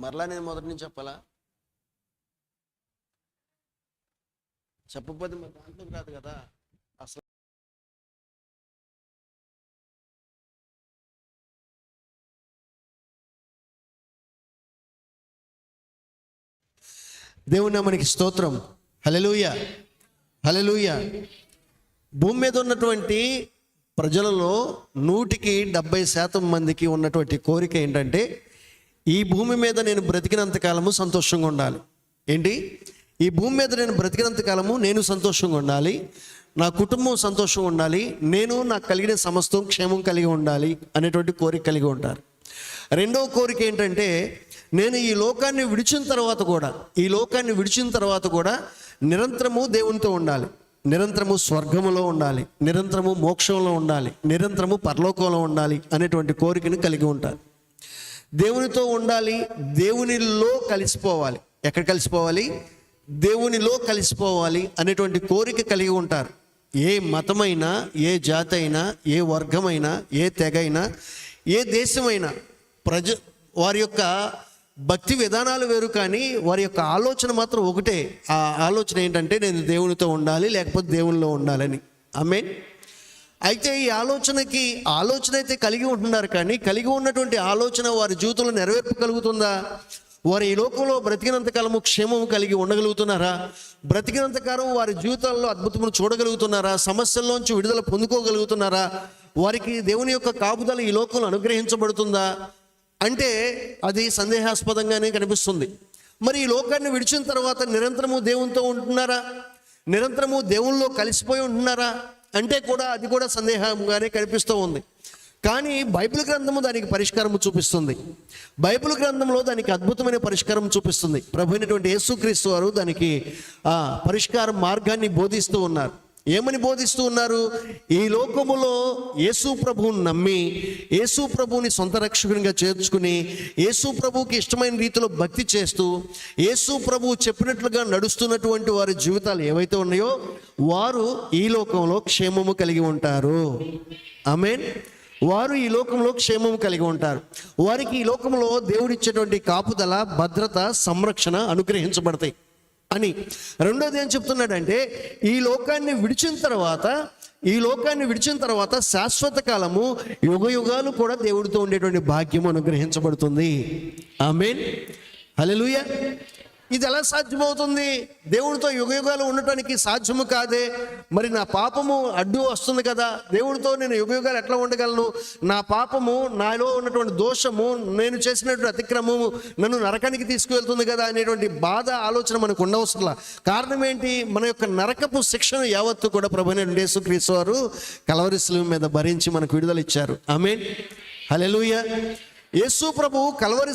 మరలా నేను మొదటి నుంచి చెప్పాలా? చెప్పకపోతే మరి దాంట్లోకి రాదు కదా. అసలు దేవుని మనకి స్తోత్రం. హలెలూయ హలెలూయ భూమి మీద ఉన్నటువంటి ప్రజలలో నూటికి డెబ్బై శాతం మందికి ఉన్నటువంటి కోరిక ఏంటంటే ఈ భూమి మీద నేను బ్రతికినంత కాలము సంతోషంగా ఉండాలి. ఏంటి? ఈ భూమి మీద నేను బ్రతికినంత కాలము నేను సంతోషంగా ఉండాలి. నా కుటుంబం సంతోషంగా ఉండాలి. నేను నాకు కలిగిన సమస్తం క్షేమం కలిగి ఉండాలి అనేటువంటి కోరిక కలిగి ఉంటారు. రెండవ కోరిక ఏంటంటే నేను ఈ లోకాన్ని విడిచిన తర్వాత కూడా ఈ లోకాన్ని విడిచిన తర్వాత కూడా నిరంతరము దేవునితో ఉండాలి. నిరంతరము స్వర్గములో ఉండాలి. నిరంతరము మోక్షంలో ఉండాలి. నిరంతరము పరలోకంలో ఉండాలి అనేటువంటి కోరికను కలిగి ఉంటారు. దేవునితో ఉండాలి దేవునిలో కలిసిపోవాలి. ఎక్కడ కలిసిపోవాలి? దేవునిలో కలిసిపోవాలి అనేటువంటి కోరిక కలిగి ఉంటారు. ఏ మతమైనా ఏ జాతి అయినా ఏ వర్గమైనా ఏ తెగైనా ఏ దేశమైనా ప్రజ వారి యొక్క భక్తి విధానాలు వేరు కానీ వారి యొక్క ఆలోచన మాత్రం ఒకటే. ఆ ఆలోచన ఏంటంటే నేను దేవునితో ఉండాలి లేకపోతే దేవునిలో ఉండాలని. ఆమె అయితే ఈ ఆలోచనకి ఆలోచన అయితే కలిగి ఉంటున్నారు కానీ కలిగి ఉన్నటువంటి ఆలోచన వారి జీవితంలో నెరవేర్పగలుగుతుందా వారు ఈ లోకంలో బ్రతికినంత కాలము క్షేమము కలిగి ఉండగలుగుతున్నారా? బ్రతికినంత కాలం వారి జీవితాల్లో అద్భుతమును చూడగలుగుతున్నారా? సమస్యల్లోంచి విడుదల పొందుకోగలుగుతున్నారా? వారికి దేవుని యొక్క కాపుదల ఈ లోకంలో అనుగ్రహించబడుతుందా? అంటే అది సందేహాస్పదంగానే కనిపిస్తుంది. మరి ఈ లోకాన్ని విడిచిన తర్వాత నిరంతరము దేవునితో ఉంటున్నారా? నిరంతరము దేవుల్లో కలిసిపోయి ఉంటున్నారా? అంటే కూడా అది కూడా సందేహంగానే కనిపిస్తూ ఉంది. కానీ బైబిల్ గ్రంథము దానికి పరిష్కారం చూపిస్తుంది. బైబిల్ గ్రంథంలో దానికి అద్భుతమైన పరిష్కారం చూపిస్తుంది. ప్రభు అయినటువంటి యేసుక్రీస్తు వారు దానికి ఆ పరిష్కార మార్గాన్ని బోధిస్తూ ఉన్నారు. ఏమని బోధిస్తూ ఉన్నారు? ఈ లోకములో యేసు ప్రభువుని నమ్మి యేసు ప్రభువుని సొంత రక్షకునిగా చేర్చుకుని యేసు ప్రభువుకి ఇష్టమైన రీతిలో భక్తి చేస్తూ యేసు ప్రభువు చెప్పినట్లుగా నడుస్తున్నటువంటి వారి జీవితాలు ఏవైతే ఉన్నాయో వారు ఈ లోకంలో క్షేమము కలిగి ఉంటారు. ఆమెన్. వారు ఈ లోకంలో క్షేమము కలిగి ఉంటారు. వారికి ఈ లోకంలో దేవుడిచ్చేటువంటి కాపుదల భద్రత సంరక్షణ అనుగ్రహించబడతాయి. అని రెండోది ఏం చెప్తున్నాడంటే ఈ లోకాన్ని విడిచిన తర్వాత ఈ లోకాన్ని విడిచిన తర్వాత శాశ్వత కాలము యుగ యుగాలు కూడా దేవుడితో ఉండేటువంటి భాగ్యం అనుగ్రహించబడుతుంది. ఆమెన్. హలో ఇది ఎలా సాధ్యమవుతుంది? దేవుడితో యుగయుగాలు ఉండటానికి సాధ్యము కాదే. మరి నా పాపము అడ్డు వస్తుంది కదా. దేవుడితో నేను యుగయుగాలు ఎట్లా ఉండగలను? నా పాపము నాలో ఉన్నటువంటి దోషము నేను చేసినటువంటి అతిక్రమము నన్ను నరకానికి తీసుకువెళ్తుంది కదా అనేటువంటి బాధ ఆలోచన మనకు ఉండవసరంలా కారణం ఏంటి? మన యొక్క నరకపు శిక్షణ యావత్తు కూడా ప్రభుత్వ యేసుక్రీస్తు వారు కలవరిశిల మీద భరించి మనకు విడుదల ఇచ్చారు. ఆమె హలెలుయ యేసు ప్రభు కలవరి